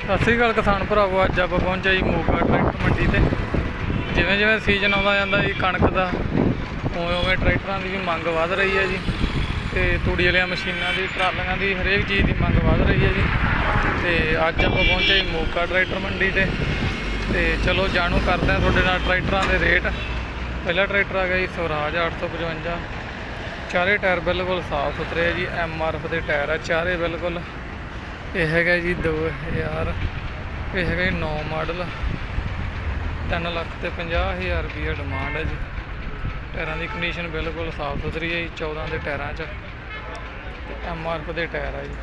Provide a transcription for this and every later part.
ਸਤਿ ਸ੍ਰੀ ਅਕਾਲ ਕਿਸਾਨ ਭਰਾਵੋ, ਅੱਜ ਆਪਾਂ ਪਹੁੰਚੇ ਜੀ ਮੋਗਾ ਟਰੈਕਟਰ ਮੰਡੀ ਤੇ। ਜਿਵੇਂ ਜਿਵੇਂ ਸੀਜ਼ਨ ਆਉਂਦਾ ਜਾਂਦਾ ਜੀ, ਕਣਕ ਦਾ, ਉਵੇਂ ਉਵੇਂ ਟਰੈਕਟਰਾਂ ਦੀ ਵੀ ਮੰਗ ਵੱਧ ਰਹੀ ਹੈ ਜੀ। ਤੇ ਤੂੜੀ ਵਾਲੀਆਂ ਮਸ਼ੀਨਾਂ ਦੀ, ਟਰਾਲੀਆਂ ਦੀ, ਹਰੇਕ ਚੀਜ਼ ਦੀ ਮੰਗ ਵੱਧ ਰਹੀ ਹੈ ਜੀ। ਤੇ ਅੱਜ ਆਪਾਂ ਪਹੁੰਚੇ ਜੀ ਮੋਗਾ ਟਰੈਕਟਰ ਮੰਡੀ ਤੇ। ਤੇ ਚਲੋ, ਜਾਣੂ ਕਰਦੇ ਹਾਂ ਤੁਹਾਡੇ ਨਾਲ ਟਰੈਕਟਰਾਂ ਦੇ ਰੇਟ। ਪਹਿਲਾ ਟਰੈਕਟਰ ਆ ਗਿਆ ਜੀ, ਸਵਰਾਜ 855 ਚਾਰੇ ਟਾਇਰ ਬਿਲਕੁਲ ਸਾਫ਼ ਸੁਥਰੇ ਆ ਜੀ, ਐਮ ਆਰ ਐਫ ਦੇ ਟਾਇਰ ਆ, ਚਾਰੇ ਬਿਲਕੁਲ। ਇਹ ਹੈਗਾ ਜੀ 2000 ਇਹ ਹੈਗਾ ਜੀ 9 ਮਾਡਲ। 3 ਲੱਖ ਤੇ 50000 ਰੁਪਏ ਡਿਮਾਂਡ ਹੈ ਜੀ। ਟਾਇਰਾਂ ਦੀ ਕੰਡੀਸ਼ਨ ਬਿਲਕੁਲ ਸਾਫ਼ ਸੁਥਰੀ ਹੈ ਜੀ 14 ਦੇ ਟਾਇਰਾਂ 'ਚ। ਤੇ ਐਮ ਆਰ ਪੀ ਦੇ ਟਾਇਰ ਆ ਜੀ,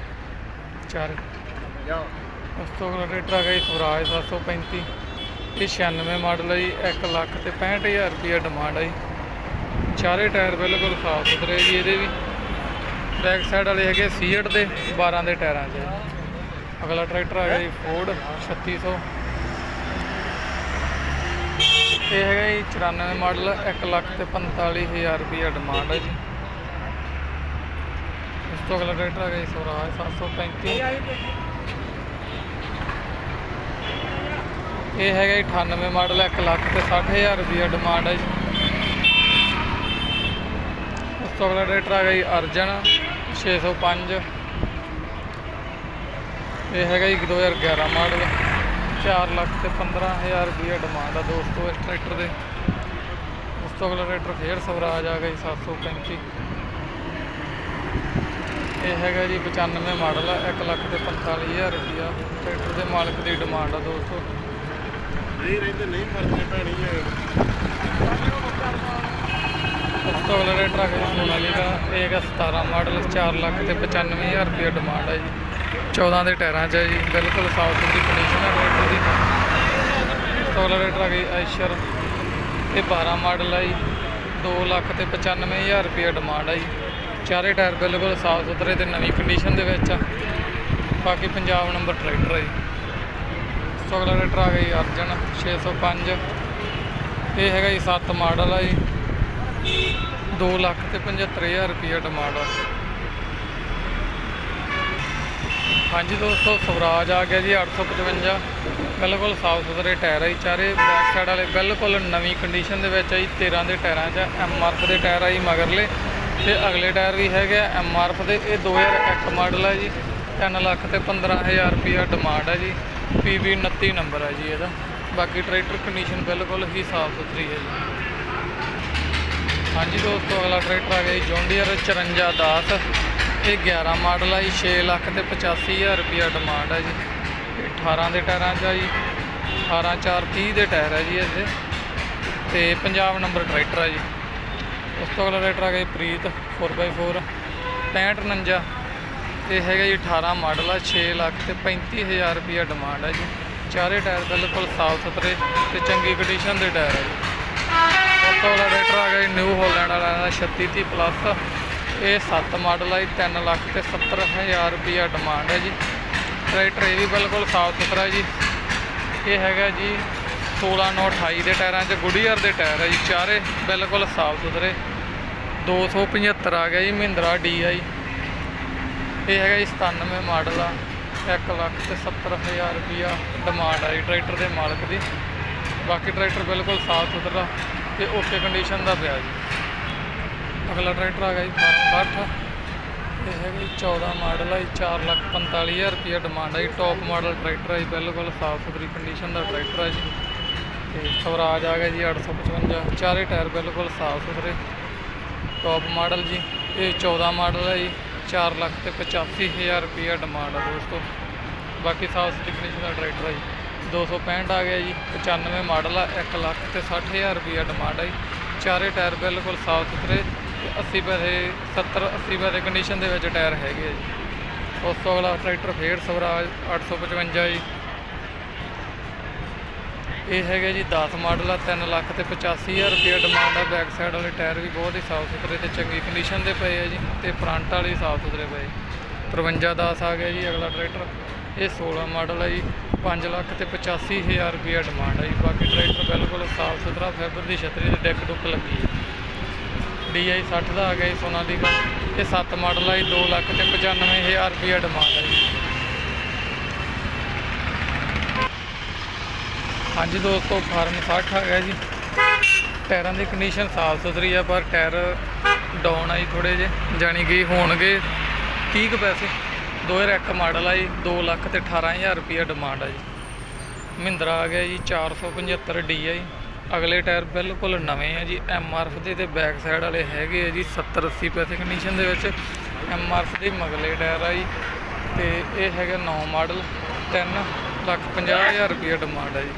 ਚਾਰ। ਉਸ ਤੋਂ ਅਗਲਾ ਟਰੈਕਟਰ ਆ ਗਿਆ ਜੀ ਸਵਰਾਜ 735 ਇਹ 96 ਮਾਡਲ ਹੈ ਜੀ 1 ਲੱਖ ਤੇ 65000 ਰੁਪਏ ਡਿਮਾਂਡ ਹੈ ਜੀ। ਚਾਰੇ ਟਾਇਰ ਬਿਲਕੁਲ ਸਾਫ਼ ਸੁਥਰੇ ਜੀ ਇਹਦੇ ਵੀ। ਬੈਕ ਸਾਈਡ ਵਾਲੇ ਹੈਗੇ ਸੀਟ ਦੇ 12 ਦੇ ਟਾਇਰਾਂ 'ਚ ਜੀ। ਅਗਲਾ ਟਰੈਕਟਰ ਆ ਗਿਆ ਜੀ ਫੋਰਡ 3600 ਇਹ ਹੈਗਾ ਜੀ 94 ਮਾਡਲ 1 ਲੱਖ ਤੇ 45000 ਰੁਪਏ ਡਿਮਾਂਡ ਹੈ ਜੀ। ਇਸ ਤੋਂ ਅਗਲਾ ਟਰੈਕਟਰ ਆ ਗਿਆ ਜੀ ਸਵਰਾਜ 735 ਇਹ ਹੈਗਾ ਜੀ 98 ਮਾਡਲ 1 ਲੱਖ ਤੇ 60000 ਰੁਪਏ ਡਿਮਾਂਡ ਹੈ ਜੀ। ਉਸ ਤੋਂ ਅਗਲਾ ਟਰੈਕਟਰ ਆ ਗਿਆ ਜੀ ਅਰਜਨ 605 ਇਹ ਹੈਗਾ ਜੀ 2011 ਮਾਡਲ 4 ਲੱਖ ਤੇ 15000 ਰੁਪਏ ਡਿਮਾਂਡ ਆ ਦੋਸਤੋ ਇਸ ਟਰੈਕਟਰ ਦੇ। ਉਸ ਤੋਂ ਅਗਲਾ ਟਰੈਕਟਰ ਫੇਰ ਸਵਰਾਜ ਆ ਗਿਆ ਜੀ 735 ਇਹ ਹੈਗਾ ਜੀ 95 ਮਾਡਲ ਆ 1 ਲੱਖ ਤੇ 45000 ਰੁਪਿਆ ਟਰੈਕਟਰ ਦੇ ਮਾਲਕ ਦੀ ਡਿਮਾਂਡ ਆ ਦੋਸਤੋ। ਨਹੀਂ ਰਹਿੰਦੇ ਨਹੀਂ ਫ਼ਰਕ ਪੈਣੀ ਹੈ ਉਸ ਤੋਂ ਅਗਲਾ ਟਰੈਕਟਰ ਆ ਗਿਆ ਸੋਨਾਲੀਕਾ। ਇਹ ਹੈਗਾ 17 ਮਾਡਲ 4 ਲੱਖ ਤੇ 95000 ਰੁਪਏ ਡਿਮਾਂਡ ਹੈ ਜੀ। 14 ਦੇ ਟਾਇਰਾਂ 'ਚ ਹੈ ਜੀ, ਬਿਲਕੁਲ ਸਾਫ਼ ਸੁਥਰੀ ਕੰਡੀਸ਼ਨ ਹੈ ਟਰੈਕਟਰ ਦੀ। ਉਸ ਆ ਗਈ ਜੀ ਆਇਸ਼ਰ ਇਹ 12 ਮਾਡਲ ਹੈ ਜੀ 2 ਲੱਖ ਤੇ 95000 ਰੁਪਏ ਡਿਮਾਂਡ ਹੈ ਜੀ। ਚਾਰੇ ਟਾਇਰ ਬਿਲਕੁਲ ਸਾਫ਼ ਸੁਥਰੇ ਤੇ ਨਵੀਂ ਕੰਡੀਸ਼ਨ ਦੇ ਵਿੱਚ ਆ। ਬਾਕੀ ਪੰਜਾਬ ਨੰਬਰ ਟਰੈਕਟਰ ਹੈ ਜੀ। ਉਸ ਤੋਂ ਅਗਲਾ ਟਰੈਕਟਰ ਆ ਗਿਆ ਜੀ ਅਰਜਨ 605 ਇਹ ਹੈਗਾ ਜੀ 7 ਮਾਡਲ ਆ ਜੀ। 2 ਲੱਖ ਤੇ 75000 ਰੁਪਏ ਡਿਮਾਂਡ ਆ। ਹਾਂਜੀ ਦੋਸਤੋ, ਸਵਰਾਜ ਆ ਗਿਆ ਜੀ 855 ਬਿਲਕੁਲ ਸਾਫ਼ ਸੁਥਰੇ ਟਾਇਰ ਆ ਜੀ ਚਾਰੇ। ਬੈਕ ਸਾਈਡ ਵਾਲੇ ਬਿਲਕੁਲ ਨਵੀਂ ਕੰਡੀਸ਼ਨ ਦੇ ਵਿੱਚ ਆ ਜੀ 13 ਦੇ ਟਾਇਰਾਂ 'ਚ ਐਮ ਆਰ ਐਫ ਦੇ ਟਾਇਰ ਆ ਜੀ ਮਗਰਲੇ। ਤੇ ਅਗਲੇ ਟਾਇਰ ਵੀ ਹੈਗੇ ਐਮ ਆਰ ਐਫ ਦੇ ਇਹ 2001 ਮਾਡਲ ਆ ਜੀ। 3 ਲੱਖ ਤੇ 15000 ਰੁਪਏ ਡਿਮਾਂਡ ਆ ਜੀ। ਪੀਵੀ 29 ਨੰਬਰ ਆ ਜੀ ਇਹਦਾ। ਬਾਕੀ ਟਰੈਕਟਰ ਕੰਡੀਸ਼ਨ ਬਿਲਕੁਲ ਹੀ ਸਾਫ਼ ਸੁਥਰੀ ਹੈ ਜੀ। ਹਾਂਜੀ ਦੋਸਤੋ, ਅਗਲਾ ਟਰੈਕਟਰ ਆ ਗਿਆ ਜੀ ਜੌਂਡੀਅਰ 5410 ਇਹ 11 ਮਾਡਲ ਆ ਜੀ 6 ਲੱਖ ਤੇ 85000 ਰੁਪਿਆ ਡਿਮਾਂਡ ਹੈ ਜੀ। ਇਹ 18 ਦੇ ਟਾਇਰਾਂ 'ਚ ਆ ਜੀ 18 4 30 ਦੇ ਟਾਇਰ ਹੈ ਜੀ ਇਹਦੇ ਤੇ ਪੰਜਾਬ ਨੰਬਰ ਟਰੈਕਟਰ ਆ ਜੀ। ਉਸ ਤੋਂ ਅਗਲਾ ਟਰੈਕਟਰ ਆ ਗਿਆ ਜੀ ਪ੍ਰੀਤ 4x4 6549 ਇਹ ਹੈਗਾ ਜੀ 18 ਮਾਡਲ ਆ 6 ਲੱਖ ਤੇ 35000 ਰੁਪਿਆ ਡਿਮਾਂਡ ਹੈ ਜੀ। ਚਾਰੇ ਟਾਇਰ ਬਿਲਕੁਲ ਸਾਫ਼ ਸੁਥਰੇ ਤੇ ਚੰਗੀ ਕੰਡੀਸ਼ਨ ਦੇ ਟਾਇਰ ਹੈ ਜੀ। ਉਸ ਤੋਂ ਅਗਲਾ ਟਰੈਕਟਰ ਆ ਗਿਆ ਜੀ ਨਿਊ ਹੋਲੈਂਡ ਵਾਲਾ ਦਾ 3630 ਪਲੱਸ ਇਹ 7 ਮਾਡਲ ਆ ਜੀ 3 ਲੱਖ ਤੇ 70000 ਰੁਪਿਆ ਡਿਮਾਂਡ ਹੈ ਜੀ। ਟਰੈਕਟਰ ਇਹ ਵੀ ਬਿਲਕੁਲ ਸਾਫ਼ ਸੁਥਰਾ ਜੀ। ਇਹ ਹੈਗਾ ਜੀ 16928 ਦੇ ਟਾਇਰਾਂ 'ਚ, ਗੁਡੀਅਰ ਦੇ ਟਾਇਰ ਹੈ ਜੀ, ਚਾਰੇ ਬਿਲਕੁਲ ਸਾਫ਼ ਸੁਥਰੇ। 275 ਆ ਗਿਆ ਜੀ ਮਹਿੰਦਰਾ DI ਇਹ ਹੈਗਾ ਜੀ 97 ਮਾਡਲ ਆ 1 ਲੱਖ ਤੇ 70000 ਰੁਪਿਆ ਡਿਮਾਂਡ ਆ ਜੀ ਟਰੈਕਟਰ ਦੇ ਮਾਲਕ ਦੀ। ਬਾਕੀ ਟਰੈਕਟਰ ਬਿਲਕੁਲ ਸਾਫ਼ ਸੁਥਰਾ ਤੇ ਓਕੇ ਕੰਡੀਸ਼ਨ ਦਾ ਪਿਆ ਜੀ। ਅਗਲਾ ਟਰੈਕਟਰ ਆ ਗਿਆ ਜੀ 1260 ਇਹ ਹੈਗਾ ਜੀ 14 ਮਾਡਲ ਆ ਜੀ 4 ਲੱਖ 45000 ਰੁਪਏ ਡਿਮਾਂਡ ਆ ਜੀ। ਟੌਪ ਮਾਡਲ ਟਰੈਕਟਰ ਹੈ ਜੀ, ਬਿਲਕੁਲ ਸਾਫ਼ ਸੁਥਰੀ ਕੰਡੀਸ਼ਨ ਦਾ ਟਰੈਕਟਰ ਹੈ ਜੀ। ਤੇ ਸਵਰਾਜ ਆ ਗਿਆ ਜੀ 855 ਚਾਰੇ ਟਾਇਰ ਬਿਲਕੁਲ ਸਾਫ਼ ਸੁਥਰੇ। ਟੌਪ ਮਾਡਲ ਜੀ, ਇਹ 14 ਮਾਡਲ ਹੈ ਜੀ 4 ਲੱਖ ਤੇ 85000 ਰੁਪਏ ਡਿਮਾਂਡ ਆ ਦੋਸਤੋ। ਬਾਕੀ ਸਾਫ਼ ਸੁਥਰੀ ਕੰਡੀਸ਼ਨ ਦਾ ਟਰੈਕਟਰ ਹੈ ਜੀ। 265 ਆ ਗਿਆ ਜੀ 95 ਮਾਡਲ ਆ 1 ਲੱਖ ਤੇ 60000 ਰੁਪਏ ਡਿਮਾਂਡ ਹੈ ਜੀ। ਚਾਰੇ ਟਾਇਰ ਬਿਲਕੁਲ ਸਾਫ਼ ਸੁਥਰੇ। 80 ਪੈਸੇ 70 80 ਪੈਸੇ ਕੰਡੀਸ਼ਨ ਦੇ ਵਿੱਚ ਟਾਇਰ ਹੈਗੇ ਆ ਜੀ। ਉਸ ਤੋਂ ਅਗਲਾ ਟਰੈਕਟਰ ਫੇਰ ਸਵਰਾਜ 855 ਜੀ। ਇਹ ਹੈਗਾ ਜੀ 10 ਮਾਡਲ ਆ 3 ਲੱਖ ਤੇ 85000 ਰੁਪਏ ਡਿਮਾਂਡ ਆ। ਬੈਕ ਸਾਈਡ ਵਾਲੇ ਟਾਇਰ ਵੀ ਬਹੁਤ ਹੀ ਸਾਫ਼ ਸੁਥਰੇ ਤੇ ਚੰਗੀ ਕੰਡੀਸ਼ਨ ਦੇ ਪਏ ਆ ਜੀ ਤੇ ਫਰੰਟ ਵਾਲੇ ਸਾਫ਼ ਸੁਥਰੇ ਪਏ 5310 ਆ ਗਿਆ ਜੀ ਅਗਲਾ ਟਰੈਕਟਰ ਇਹ 16 ਮਾਡਲ ਆ ਜੀ 5 ਲੱਖ ਤੇ 85000 ਰੁਪਏ ਡਿਮਾਂਡ ਹੈ ਜੀ। ਬਾਕੀ ਟਰੈਕਟਰ ਬਿਲਕੁਲ ਸਾਫ਼ ਸੁਥਰਾ ਫੈਬਰ ਦੀ ਛਤਰੀ ਤੇ ਡੈਕ ਡੁੱਕ ਲੱਗੀ ਹੈ DI 60 ਦਾ ਆ ਗਿਆ ਜੀ ਸੋਨਾਲੀਕਾ ਇਹ 7 ਮਾਡਲ ਹੈ ਜੀ 2 ਲੱਖ ਤੇ 95000 ਰੁਪਏ ਡਿਮਾਂਡ ਹੈ ਜੀ। ਹਾਂਜੀ ਦੋਸਤੋ, ਫਾਰਮ 60 ਆ ਗਿਆ ਜੀ। ਟਾਇਰਾਂ ਦੀ ਕੰਡੀਸ਼ਨ ਸਾਫ਼ ਸੁਥਰੀ ਆ, ਪਰ ਟਾਇਰ ਡਾਊਨ ਆਈ ਜੀ ਥੋੜੇ ਜੇ ਜਾਣੀ ਕਿ ਹੋਣਗੇ 30 ਕੁ ਪੈਸੇ। 2001 ਮਾਡਲ ਆ ਜੀ 2 ਲੱਖ ਤੇ 18000 ਰੁਪਿਆ ਡਿਮਾਂਡ ਆ ਜੀ। ਮਹਿੰਦਰਾ ਆ ਗਿਆ ਜੀ 475 DI ਅਗਲੇ ਟਾਇਰ ਬਿਲਕੁਲ ਨਵੇਂ ਆ ਜੀ ਐਮਆਰਐਫ ਦੇ ਤੇ ਬੈਕ ਸਾਈਡ ਵਾਲੇ ਹੈਗੇ ਆ ਜੀ 70 80 ਪੈਸੇ ਕੰਡੀਸ਼ਨ ਦੇ ਵਿੱਚ ਐਮਆਰਐਫ ਦੇ ਮਗਲੇ ਟਾਇਰ ਆ ਜੀ। ਤੇ ਇਹ ਹੈਗਾ 9 ਮਾਡਲ 3 ਲੱਖ 50000 ਰੁਪਏ ਡਿਮਾਂਡ ਆ ਜੀ।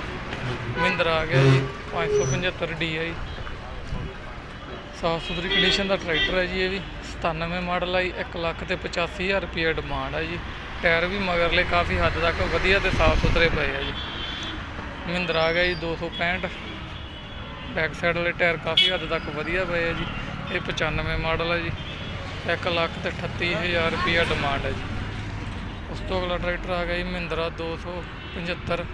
ਮਹਿੰਦਰਾ ਆ ਗਿਆ ਜੀ 575 DI ਸਾਫ਼ ਸੁਥਰੀ ਕੰਡੀਸ਼ਨ ਦਾ ਟਰੈਕਟਰ ਹੈ ਜੀ ਇਹ ਵੀ 97 ਮਾਡਲ ਆ ਜੀ 1 ਲੱਖ ਤੇ 85000 ਰੁਪਏ ਡਿਮਾਂਡ ਆ ਜੀ। ਟਾਇਰ ਵੀ ਮਗਰਲੇ ਕਾਫੀ ਹੱਦ ਤੱਕ ਵਧੀਆ ਤੇ ਸਾਫ਼ ਸੁਥਰੇ ਪਏ ਆ ਜੀ। ਮਹਿੰਦਰਾ ਆ ਗਿਆ ਜੀ 265 ਬੈਕ ਸਾਈਡ ਵਾਲੇ ਟਾਇਰ ਕਾਫੀ ਹੱਦ ਤੱਕ ਵਧੀਆ ਪਏ ਆ ਜੀ। ਇਹ 95 ਮਾਡਲ ਹੈ ਜੀ। 1 ਲੱਖ ਤੇ 38000 ਰੁਪਏ ਡਿਮਾਂਡ ਹੈ ਜੀ। ਉਸ ਤੋਂ ਅਗਲਾ ਟਰੈਕਟਰ ਆ ਗਿਆ ਜੀ ਮਹਿੰਦਰਾ 275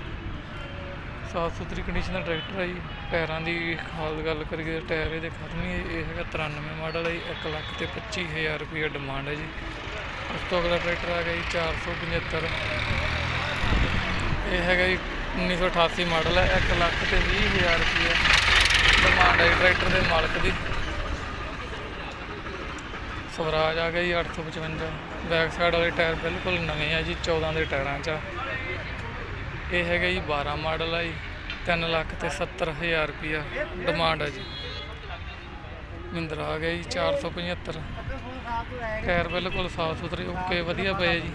ਸਾਫ਼ ਸੁਥਰੀ ਕੰਡੀਸ਼ਨ ਦਾ ਟਰੈਕਟਰ ਹੈ ਜੀ। ਟਾਇਰਾਂ ਦੀ ਹਾਲ ਗੱਲ ਕਰੀਏ ਤਾਂ ਟਾਇਰ ਇਹਦੇ ਖਤਮ ਹੀ ਇਹ ਹੈਗਾ 93 ਮਾਡਲ ਹੈ ਜੀ। 1 ਲੱਖ ਤੇ 25000 ਰੁਪਏ ਡਿਮਾਂਡ ਹੈ ਜੀ। ਉਸ ਤੋਂ ਅਗਲਾ ਟਰੈਕਟਰ ਆ ਗਿਆ ਜੀ 475 ਇਹ ਹੈਗਾ ਜੀ 1988 ਮਾਡਲ ਹੈ 1 ਲੱਖ ਤੇ 20000 ਰੁਪਏ ਡਿਮਾਂਡ ਹੈ ਜੀ ਟਰੈਕਟਰ ਦੇ ਮਾਲਕ ਦੀ। ਸਵਰਾਜ ਆ ਗਿਆ ਜੀ 855 ਬੈਕ ਸਾਈਡ ਵਾਲੇ ਟਾਇਰ ਬਿਲਕੁਲ ਨਵੇਂ ਆ ਜੀ 14 ਦੇ ਟਾਇਰਾਂ 'ਚ ਆ। ਇਹ ਹੈਗਾ ਜੀ 12 ਮਾਡਲ ਆ ਜੀ 3 ਲੱਖ ਤੇ 70000 ਰੁਪਿਆ ਡਿਮਾਂਡ ਆ ਜੀ। ਮਹਿੰਦਰਾ ਆ ਗਿਆ ਜੀ 475 ਟਾਇਰ ਬਿਲਕੁਲ ਸਾਫ਼ ਸੁਥਰੇ, ਓਕੇ, ਵਧੀਆ ਪਏ ਜੀ।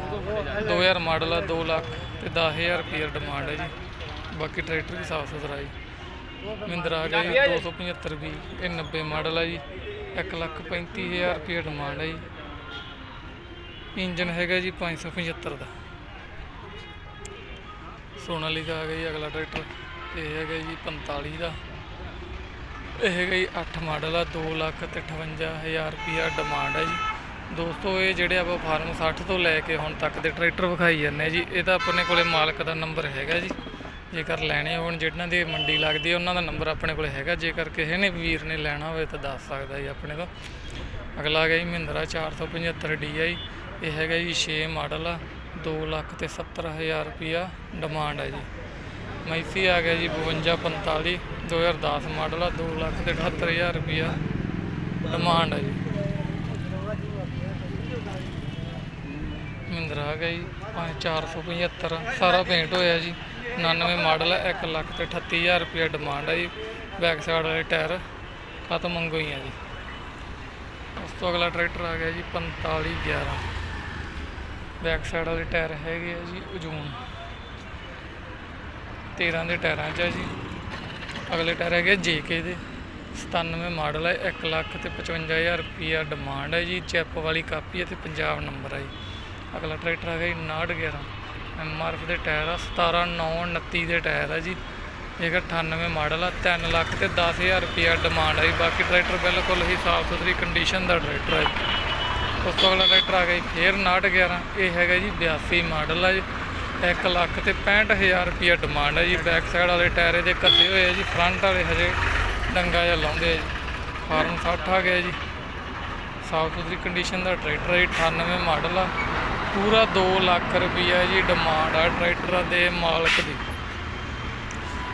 2000 ਮਾਡਲ ਆ 2 ਲੱਖ ਤੇ 10000 ਰੁਪਿਆ ਡਿਮਾਂਡ ਹੈ ਜੀ। ਬਾਕੀ ਟਰੈਕਟਰ ਵੀ ਸਾਫ਼ ਸੁਥਰਾ ਜੀ। ਮਹਿੰਦਰਾ ਆ ਗਿਆ ਜੀ 275 ਵੀ, ਇਹ 90 ਮਾਡਲ ਆ ਜੀ 1 ਲੱਖ 35000 ਰੁਪਏ ਡਿਮਾਂਡ ਹੈ ਜੀ। ਇੰਜਨ ਹੈਗਾ ਜੀ 575 ਦਾ। ਸੋਨਾਲੀਕਾ ਆ ਗਿਆ ਜੀ ਅਗਲਾ ਟਰੈਕਟਰ, ਇਹ ਹੈਗਾ ਜੀ 45 ਦਾ। ਇਹ ਹੈਗਾ ਜੀ 8 ਮਾਡਲ ਆ 2 ਲੱਖ ਤੇ 58000 ਰੁਪਿਆ ਡਿਮਾਂਡ ਹੈ ਜੀ। ਦੋਸਤੋ, ਇਹ ਜਿਹੜੇ ਆਪਾਂ ਫਾਰਮ 60 ਤੋਂ ਲੈ ਕੇ ਹੁਣ ਤੱਕ ਦੇ ਟਰੈਕਟਰ ਵਿਖਾਈ ਜਾਂਦੇ ਜੀ ਇਹਦਾ ਆਪਣੇ ਕੋਲੇ ਮਾਲਕ ਦਾ ਨੰਬਰ ਹੈਗਾ ਜੀ। ਜੇਕਰ ਲੈਣੇ ਹੋਣ, ਜਿਹਨਾਂ ਦੀ ਮੰਡੀ ਲੱਗਦੀ ਹੈ, ਉਹਨਾਂ ਦਾ ਨੰਬਰ ਆਪਣੇ ਕੋਲ ਹੈਗਾ। ਜੇਕਰ ਕਿਸੇ ਨੇ ਵੀਰ ਨੇ ਲੈਣਾ ਹੋਵੇ ਤਾਂ ਦੱਸ ਸਕਦਾ ਜੀ ਆਪਣੇ ਤੋਂ। ਅਗਲਾ ਆ ਗਿਆ ਜੀ ਮਹਿੰਦਰਾ 475 DI ਇਹ ਹੈਗਾ ਜੀ 6 ਮਾਡਲ ਆ 2 ਲੱਖ ਤੇ 70000 ਰੁਪਿਆ ਡਿਮਾਂਡ ਹੈ ਜੀ। ਮੈਸੀ ਆ ਗਿਆ ਜੀ 5245 2010 ਮਾਡਲ ਆ 2 ਲੱਖ ਤੇ 78000 ਰੁਪਿਆ ਡਿਮਾਂਡ ਹੈ ਜੀ। ਮਹਿੰਦਰਾ ਆ ਗਿਆ ਜੀ 5475 ਸਾਰਾ ਪੇਂਟ ਹੋਇਆ ਜੀ। 99 ਮਾਡਲ ਹੈ 1 ਲੱਖ ਤੇ 38000 ਰੁਪਿਆ ਡਿਮਾਂਡ ਹੈ ਜੀ। ਬੈਕ ਸਾਈਡ ਵਾਲੇ ਟਾਇਰ ਖਤਮ ਮੰਗੋ ਹੀ ਜੀ। ਉਸ ਤੋਂ ਅਗਲਾ ਟਰੈਕਟਰ ਆ ਗਿਆ ਜੀ 4511 ਬੈਕ ਸਾਈਡ ਵਾਲੇ ਟਾਇਰ ਹੈਗੇ ਆ ਜੀ ਉਜੂਨ। 13 ਦੇ ਟਾਇਰਾਂ 'ਚ ਆ ਜੀ। ਅਗਲੇ ਟਾਇਰ ਹੈਗੇ ਜੇਕੇ ਦੇ। 97 ਮਾਡਲ ਹੈ 1 ਲੱਖ ਤੇ 55000 ਰੁਪਿਆ ਡਿਮਾਂਡ ਹੈ ਜੀ। ਚੈਪ ਵਾਲੀ ਕਾਪੀ ਹੈ ਤੇ ਪੰਜਾਬ ਨੰਬਰ ਹੈ ਜੀ। ਅਗਲਾ ਟਰੈਕਟਰ ਹੈਗਾ ਜੀ 911 ਐਮਆਰਐਫ ਦੇ ਟਾਇਰ ਆ 17 9 29 ਦੇ ਟਾਇਰ ਆ ਜੀ। ਇਹ 98 ਮਾਡਲ ਆ 3 ਲੱਖ ਤੇ 10000 ਰੁਪਿਆ ਡਿਮਾਂਡ ਹੈ ਜੀ। ਬਾਕੀ ਟਰੈਕਟਰ ਬਿਲਕੁਲ ਹੀ ਸਾਫ਼ ਸੁਥਰੀ ਕੰਡੀਸ਼ਨ ਦਾ ਟਰੈਕਟਰ ਹੈ ਜੀ। ਉਸ ਤੋਂ ਅਗਲਾ ਟਰੈਕਟਰ ਆ ਗਿਆ ਜੀ ਫੇਰ 911 ਇਹ ਹੈਗਾ ਜੀ 82 ਮਾਡਲ ਆ ਜੀ। 1 ਲੱਖ ਤੇ 65000 ਰੁਪਿਆ ਡਿਮਾਂਡ ਹੈ ਜੀ। ਬੈਕ ਸਾਈਡ ਵਾਲੇ ਟਾਇਰ ਇਹਦੇ ਕੱਸੇ ਹੋਏ ਆ ਜੀ ਫਰੰਟ ਵਾਲੇ ਹਜੇ ਡੰਗਾ ਜਿਹਾ ਲਾਉਂਦੇ ਆ ਜੀ। ਫਾਰਮ 60 ਆ ਗਿਆ ਜੀ। ਸਾਫ਼ ਸੁਥਰੀ ਕੰਡੀਸ਼ਨ ਦਾ ਟਰੈਕਟਰ ਹੈ ਜੀ, 98 ਮਾਡਲ ਆ। ਪੂਰਾ 2 ਲੱਖ ਰੁਪਈਆ ਜੀ ਡਿਮਾਂਡ ਆ ਟਰੈਕਟਰ ਦੇ ਮਾਲਕ ਦੀ।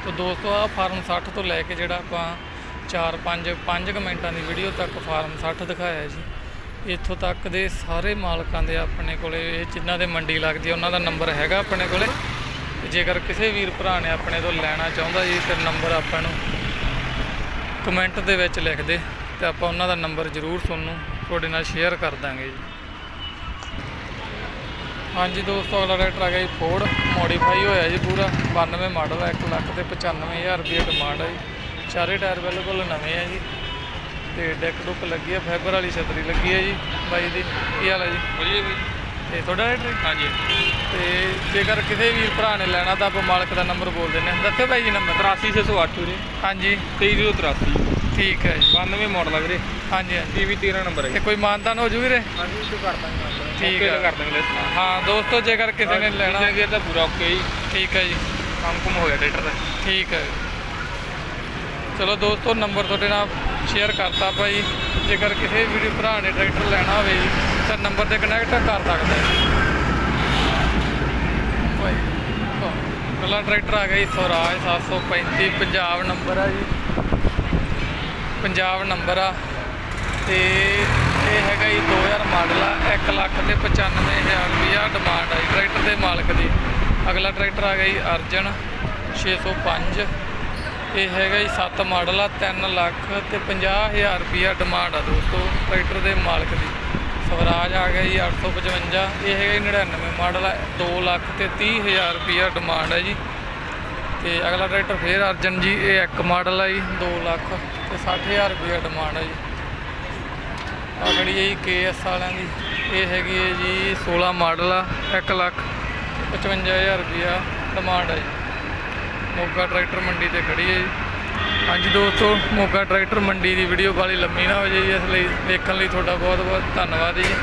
ਤੋ ਦੋਸਤੋ ਆ ਫਾਰਮ 60 ਤੋਂ ਲੈ ਕੇ ਜਿਹੜਾ ਆਪਾਂ 4 5 5 ਮਿੰਟਾਂ ਦੀ ਵੀਡੀਓ ਤੱਕ ਫਾਰਮ 60 ਦਿਖਾਇਆ ਜੀ। ਇੱਥੋਂ ਤੱਕ ਦੇ ਸਾਰੇ ਮਾਲਕਾਂ ਦੇ ਆਪਣੇ ਕੋਲੇ, ਇਹ ਜਿਨ੍ਹਾਂ ਦੇ ਮੰਡੀ ਲੱਗਦੀ ਹੈ ਉਹਨਾਂ ਦਾ ਨੰਬਰ ਹੈਗਾ ਆਪਣੇ ਕੋਲੇ। ਜੇਕਰ ਕਿਸੇ ਵੀਰ ਭਰਾ ਨੇ ਆਪਣੇ ਤੋਂ ਲੈਣਾ ਚਾਹੁੰਦਾ ਜੀ, ਤੇ ਨੰਬਰ ਆਪਾਂ ਨੂੰ ਕਮੈਂਟ ਦੇ ਵਿੱਚ ਲਿਖ ਦੇ, ਤੇ ਆਪਾਂ ਉਹਨਾਂ ਦਾ ਨੰਬਰ ਜ਼ਰੂਰ ਤੁਹਾਨੂੰ ਤੁਹਾਡੇ ਨਾਲ ਸ਼ੇਅਰ ਕਰ ਦਾਂਗੇ ਜੀ। ਹਾਂਜੀ ਦੋਸਤੋ ਅਗਲਾ ਟਰੈਕਟਰ ਆ ਗਿਆ ਜੀ ਫੋਰਡ ਮੋਡੀਫਾਈ ਹੋਇਆ ਜੀ ਪੂਰਾ। 92 ਮਾਡਲ ਹੈ 1 ਲੱਖ ਤੇ 95000 ਰੁਪਏ ਡਿਮਾਂਡ ਹੈ ਜੀ। ਚਾਰੇ ਟਾਇਰ ਬਿਲਕੁਲ ਨਵੇਂ ਆ ਜੀ। ਤੇ ਡੈਕ ਡੁੱਕ ਲੱਗੀ ਹੈ ਫਾਈਬਰ ਵਾਲੀ ਛਤਰੀ ਲੱਗੀ ਹੈ ਜੀ ਬਾਈ ਦੀ। ਕੀ ਹਾਲ ਹੈ ਜੀ? ਵਧੀਆ ਵੀ ਤੇ ਤੁਹਾਡਾ ਟਰੈਕਟਰ? ਹਾਂਜੀ। ਤੇ ਜੇਕਰ ਕਿਸੇ ਵੀਰ ਭਰਾ ਨੇ ਲੈਣਾ ਤਾਂ ਆਪਾਂ ਮਾਲਕ ਦਾ ਨੰਬਰ ਬੋਲ ਹਾਂ। ਦੱਸਿਓ ਭਾਈ ਜੀ ਨੰਬਰ 83608 ਵੀਰੇ। ਹਾਂਜੀ। 2383 ਠੀਕ ਹੈ ਜੀ। 92 ਮਾਡਲ ਆ ਵੀਰੇ। ਹਾਂਜੀ ਹਾਂਜੀ। ਟੀਵੀ 13 ਨੰਬਰ ਹੈ ਤੇ ਕੋਈ ਮਾਨਤਾਨ ਹੋ ਜੂ ਵੀਰੇ? ਹਾਂਜੀ ਇਹ ਕਰ ਦਾਂਗੇ ਠੀਕ ਹੈ ਹੈ। ਕਰ ਦਾਂਗੇ ਹਾਂ ਦੋਸਤੋ ਜੇਕਰ ਕਿਸੇ ਨੇ ਲੈਣਾ ਗਿਆ ਤਾਂ ਪੂਰਾ ਓਕੇ ਜੀ। ਠੀਕ ਹੈ ਜੀ। ਕੰਮ ਕੁਮ ਹੋ ਗਿਆ ਟਰੈਕਟਰ ਦਾ। ਠੀਕ ਹੈ। ਚਲੋ ਦੋਸਤੋ ਨੰਬਰ ਤੁਹਾਡੇ ਨਾਲ ਸ਼ੇਅਰ ਕਰਤਾ ਭਾਈ ਜੇਕਰ ਕਿਸੇ ਵੀਡੀਓ ਭਰਾ ਨੇ ਟਰੈਕਟਰ ਲੈਣਾ ਹੋਵੇ ਤਾਂ ਨੰਬਰ ਤੇ ਕਨੈਕਟ ਕਰ ਸਕਦਾ ਹੈ ਭਾਈ ਅਗਲਾ ਟਰੈਕਟਰ ਆ ਗਿਆ ਜੀ ਸਵਰਾਜ 735 ਪੰਜਾਬ ਨੰਬਰ ਆ ਜੀ। ਪੰਜਾਬ ਨੰਬਰ ਆ ਤੇ ਇਹ ਹੈਗਾ ਜੀ 2000 ਮਾਡਲ ਆ 1 ਲੱਖ ਤੇ 95000 ਰੁਪਇਆ ਡਿਮਾਂਡ ਆ ਜੀ। ਟਰੈਕਟਰ ਦੇ ਮਾਲਕ ਦੀ। ਅਗਲਾ ਟਰੈਕਟਰ ਆ ਗਿਆ ਜੀ ਅਰਜਨ 605 ਇਹ ਹੈਗਾ ਜੀ 7 ਮਾਡਲ ਆ 3 ਲੱਖ ਤੇ 50000 ਰੁਪਇਆ ਡਿਮਾਂਡ ਆ ਦੋਸਤੋ, ਟਰੈਕਟਰ ਦੇ ਮਾਲਕ ਦੀ। ਸਵਰਾਜ ਆ ਗਿਆ ਜੀ 855 ਇਹ ਹੈਗਾ ਜੀ 99 ਮਾਡਲ ਆ 2 ਲੱਖ ਤੇ 30000 ਰੁਪਇਆ ਡਿਮਾਂਡ ਹੈ ਜੀ। ਤੇ ਅਗਲਾ ਟਰੈਕਟਰ ਫੇਰ ਅਰਜਨ ਜੀ, ਇਹ ਇੱਕ ਮਾਡਲ ਆ ਜੀ 2 ਲੱਖ ਤੇ 60000 ਰੁਪਇਆ ਡਿਮਾਂਡ ਹੈ ਜੀ। ਆ ਖੜੀ ਹੈ ਜੀ ਕੇਐਸ ਵਾਲਿਆਂ ਦੀ, ਇਹ ਹੈਗੀ ਹੈ ਜੀ 16 ਮਾਡਲ ਆ 1 ਲੱਖ 55000 ਰੁਪਇਆ ਡਿਮਾਂਡ ਹੈ ਜੀ। ਮੋਗਾ ਟਰੈਕਟਰ ਮੰਡੀ ਤੇ ਖੜੀ ਹੈ ਜੀ। ਹਾਂਜੀ ਦੋਸਤੋ, ਮੋਗਾ ਟਰੈਕਟਰ ਮੰਡੀ ਦੀ ਵੀਡੀਓ ਵਾਲੀ ਲੰਮੀ ਨਾ ਹੋ ਜਾਏ ਜੀ, ਇਸ ਲਈ ਦੇਖਣ ਲਈ ਤੁਹਾਡਾ ਬਹੁਤ ਬਹੁਤ ਧੰਨਵਾਦ ਜੀ।